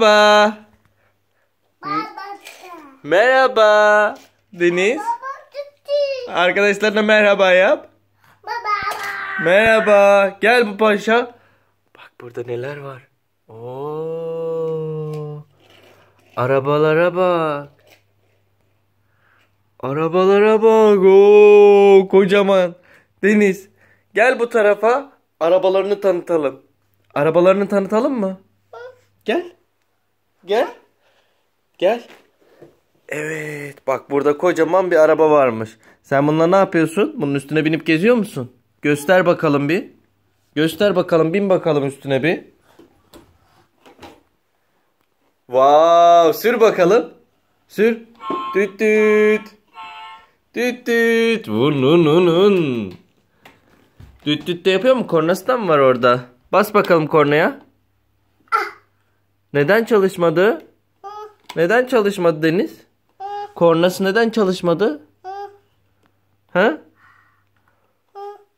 Merhaba. Merhaba. Deniz. Arkadaşlarına merhaba yap. Merhaba. Gel bu paşa. Bak burada neler var. Oo. Arabalara bak. Arabalara bak. Oo, kocaman. Deniz. Gel bu tarafa. Arabalarını tanıtalım. Arabalarını tanıtalım mı? Gel. Gel. Gel. Evet. Bak burada kocaman bir araba varmış. Sen bununla ne yapıyorsun? Bunun üstüne binip geziyor musun? Göster bakalım bir. Göster bakalım. Bin bakalım üstüne bir. Wow, sür bakalım. Sür. Düt düt. Düt düt. Vun vun. Düt düt de yapıyor mu? Kornası da mı var orada? Bas bakalım kornaya. Neden çalışmadı? Neden çalışmadı Deniz? Kornası neden çalışmadı? Ha?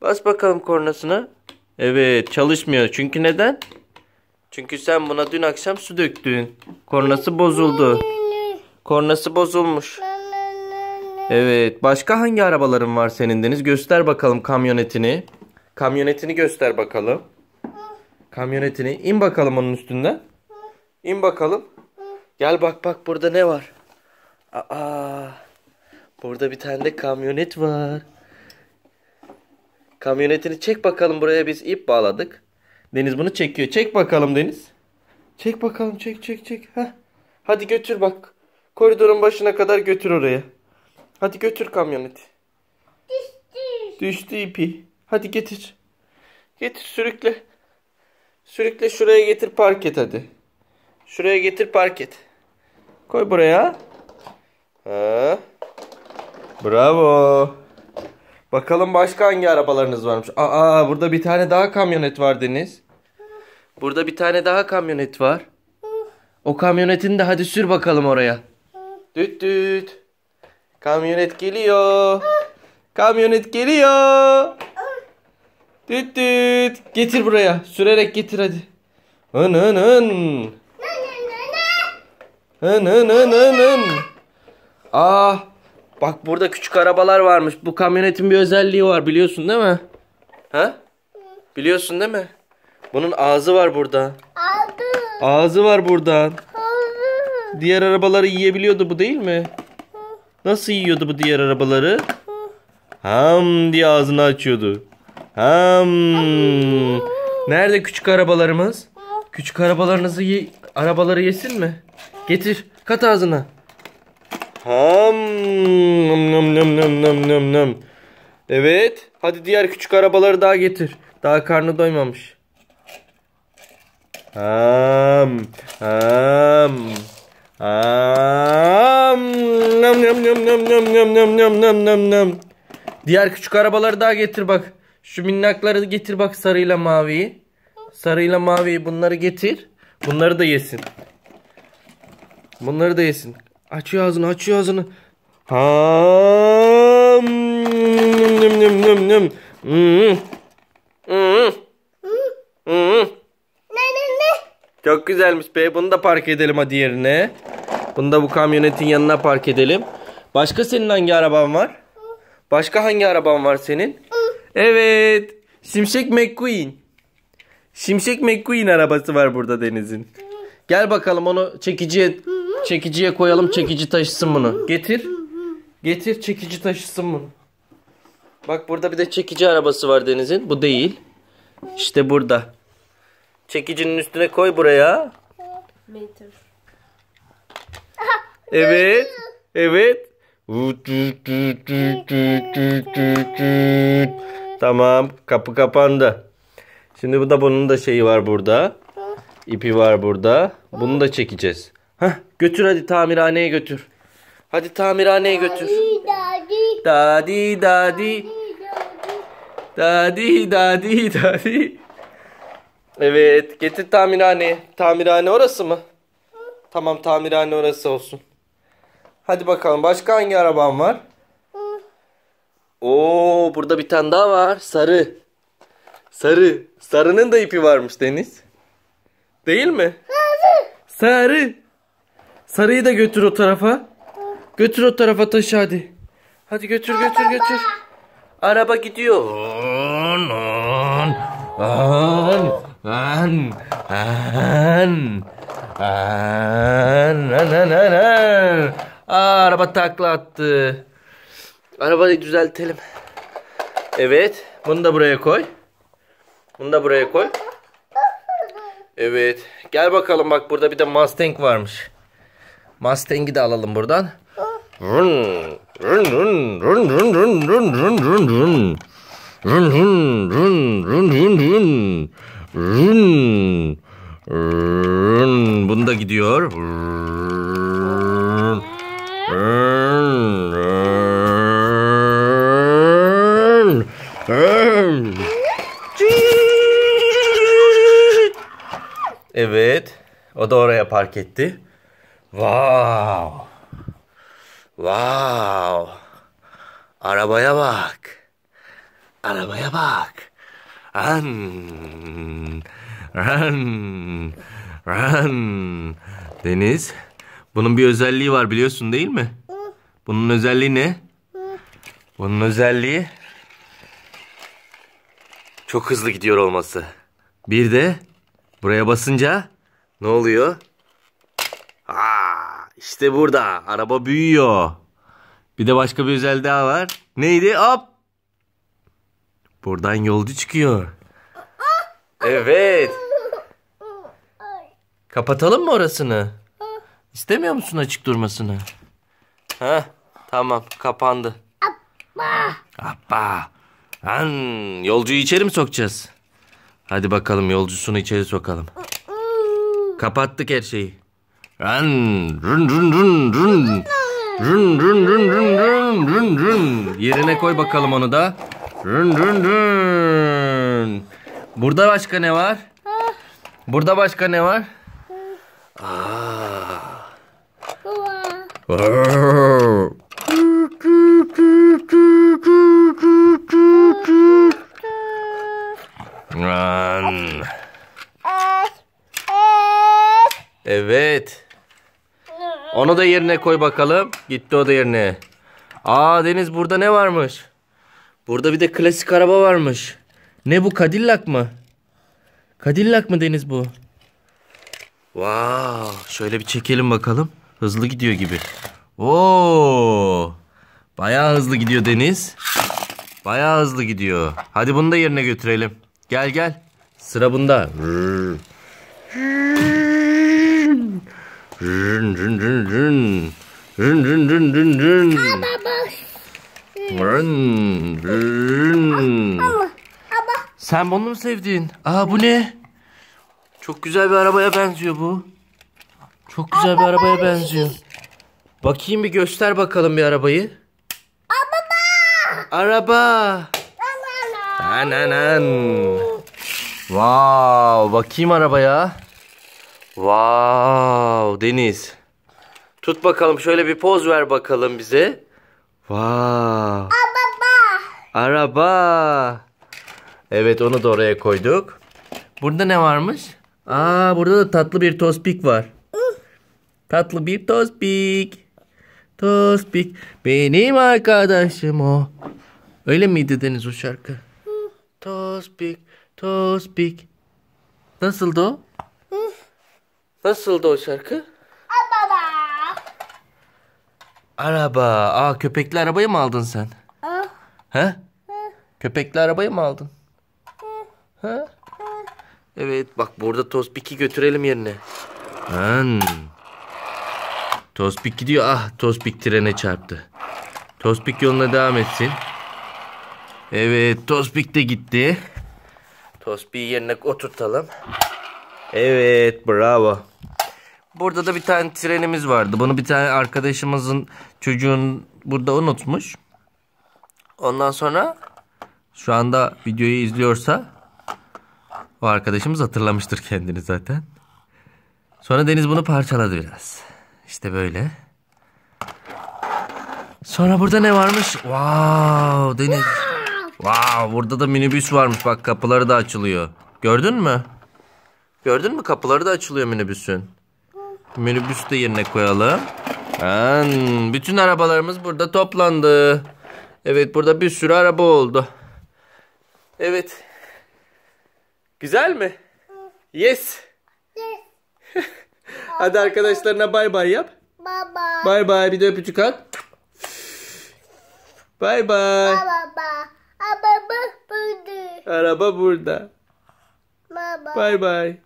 Bas bakalım kornasına. Evet çalışmıyor. Çünkü neden? Çünkü sen buna dün akşam su döktün. Kornası bozuldu. Kornası bozulmuş. Evet. Başka hangi arabaların var senin Deniz? Göster bakalım kamyonetini. Kamyonetini göster bakalım. Kamyonetini. İn bakalım onun üstünden. İn bakalım. Gel bak bak burada ne var? Aa. Burada bir tane de kamyonet var. Kamyonetini çek bakalım buraya biz ip bağladık. Deniz bunu çekiyor. Çek bakalım Deniz. Çek bakalım çek çek çek. Heh. Hadi götür bak. Koridorun başına kadar götür oraya. Hadi götür kamyoneti. Düştü ipi. Hadi getir. Getir sürükle. Sürükle şuraya getir park et hadi. Şuraya getir park et. Koy buraya. Ha. Bravo. Bakalım başka hangi arabalarınız varmış. Aa burada bir tane daha kamyonet var Deniz. Burada bir tane daha kamyonet var. O kamyonetini de hadi sür bakalım oraya. Düt düt. Kamyonet geliyor. Kamyonet geliyor. Düt düt. Getir buraya. Sürerek getir hadi. Hın hın hın. Hın hın hın hın hın. Aa, bak burada küçük arabalar varmış. Bu kamyonetin bir özelliği var biliyorsun değil mi? Ha? Biliyorsun değil mi? Bunun ağzı var burada. Ağzı var buradan. Diğer arabaları yiyebiliyordu bu değil mi? Nasıl yiyordu bu diğer arabaları? Ham diye ağzını açıyordu. Ham. Nerede küçük arabalarımız? Küçük arabalarınızı ye arabaları yesin mi? Getir. Kat ağzına. Ham. Nam nam nam nam nam nam. Evet. Hadi diğer küçük arabaları daha getir. Daha karnı doymamış. Ham. Ham. Ham. Nam nam nam nam nam nam nam nam nam nam nam. Diğer küçük arabaları daha getir bak. Şu minnakları getir bak sarıyla maviyi. Sarıyla maviyi bunları getir. Bunları da yesin. Bunları da yesin. Açıyor ağzını açıyor ağzını. Ham. Nem nem nem nem. Hmm. Hmm. Hmm. Çok güzelmiş be. Bunu da park edelim hadi yerine. Bunu da bu kamyonetin yanına park edelim. Başka senin hangi araban var? Başka hangi araban var senin? Evet. Şimşek McQueen. Şimşek McQueen arabası var burada Deniz'in. Gel bakalım onu çekiciye çekiciye koyalım. Çekici taşısın bunu. Getir. Getir çekici taşısın bunu. Bak burada bir de çekici arabası var Deniz'in. Bu değil. İşte burada. Çekicinin üstüne koy buraya. Evet. Evet. Tamam. Kapı kapandı. Şimdi bu da bunun da şeyi var burada. İpi var burada. Bunu da çekeceğiz. Hah, götür hadi tamirhaneye götür. Hadi tamirhaneye götür. Dadi dadi. Dadi dadi dadi. Evet getir tamirhaneye. Tamirhane orası mı? Tamam tamirhane orası olsun. Hadi bakalım başka hangi araban var? Oo burada bir tane daha var. Sarı. Sarı. Sarının da ipi varmış Deniz. Değil mi? Sarı. Sarı. Sarıyı da götür o tarafa. Götür o tarafa taşı hadi. Hadi götür götür götür. Araba gidiyor. An an an an an an an an. Aa, araba takla attı. Arabayı düzeltelim. Evet. Bunu da buraya koy. Bunu da buraya koy. Evet. Gel bakalım bak burada bir de Mustang varmış. Mustang'i de alalım buradan. Run. Bunu da gidiyor. Run. Run. Evet. O da oraya park etti. Wow. Wow. Arabaya bak. Arabaya bak. Run. Run. Run. Deniz. Bunun bir özelliği var biliyorsun değil mi? Bunun özelliği ne? Bunun özelliği çok hızlı gidiyor olması. Bir de buraya basınca ne oluyor? Aa, işte burada araba büyüyor. Bir de başka bir özelliği daha var. Neydi? Hop. Buradan yolcu çıkıyor. Evet. Kapatalım mı orasını? İstemiyor musun açık durmasını? Ha, tamam kapandı. Appa. Han, yolcuyu içeri mi sokacağız? Hadi bakalım yolcusunu içeri sokalım. Kapattık her şeyi. Run, run, run, run, run. Run, run, run, run, run, run, run. Yerine koy bakalım onu da. Run, run, run. Burada başka ne var? Burada başka ne var? Aa. Run. Evet. Onu da yerine koy bakalım. Gitti o da yerine. Aa Deniz burada ne varmış? Burada bir de klasik araba varmış. Ne bu Cadillac mı? Cadillac mı Deniz bu? Wow, şöyle bir çekelim bakalım. Hızlı gidiyor gibi. Oo! Bayağı hızlı gidiyor Deniz. Bayağı hızlı gidiyor. Hadi bunu da yerine götürelim. Gel gel. Sıra bunda. Rın rın rın rın. Rın rın rın rın rın. Rın rın. Sen bunu mu sevdin? Aa bu ne? Çok güzel bir arabaya benziyor bu. Çok güzel bir arabaya benziyor. Bakayım bir göster bakalım bir arabayı. Araba. Ananan. Wow, bakayım arabaya. Wow, Deniz. Tut bakalım şöyle bir poz ver bakalım bize. Wow. Araba. Evet onu da oraya koyduk. Burada ne varmış? Aa burada da tatlı bir tospik var. Tatlı bir tospik. Tospik benim arkadaşım o. Öyle miydi Deniz o şarkı? Tospik, tospik. Nasıldı o? Nasıldı o şarkı? Araba. Aa köpekli arabayı mı aldın sen? He? Köpekli arabayı mı aldın? He? Evet bak burada Tospik'i götürelim yerine. Hmm. Tospik gidiyor. Ah Tospik trene çarptı. Tospik yoluna devam etsin. Evet Tospik de gitti. Tospik'i yerine oturtalım. Evet bravo. Burada da bir tane trenimiz vardı. Bunu bir tane arkadaşımızın çocuğun burada unutmuş. Ondan sonra şu anda videoyu izliyorsa o arkadaşımız hatırlamıştır kendini zaten. Sonra Deniz bunu parçaladı biraz. İşte böyle. Sonra burada ne varmış? Wow Deniz. Wow burada da minibüs varmış. Bak kapıları da açılıyor. Gördün mü? Gördün mü kapıları da açılıyor minibüsün. Minibüs de yerine koyalım. Ha, bütün arabalarımız burada toplandı. Evet burada bir sürü araba oldu. Evet. Güzel mi? Yes. Hadi arkadaşlarına bay bay yap. Baba. Bay bay bir de öpücük at. Bay bay. Baba burada. Araba burada. Bay bay.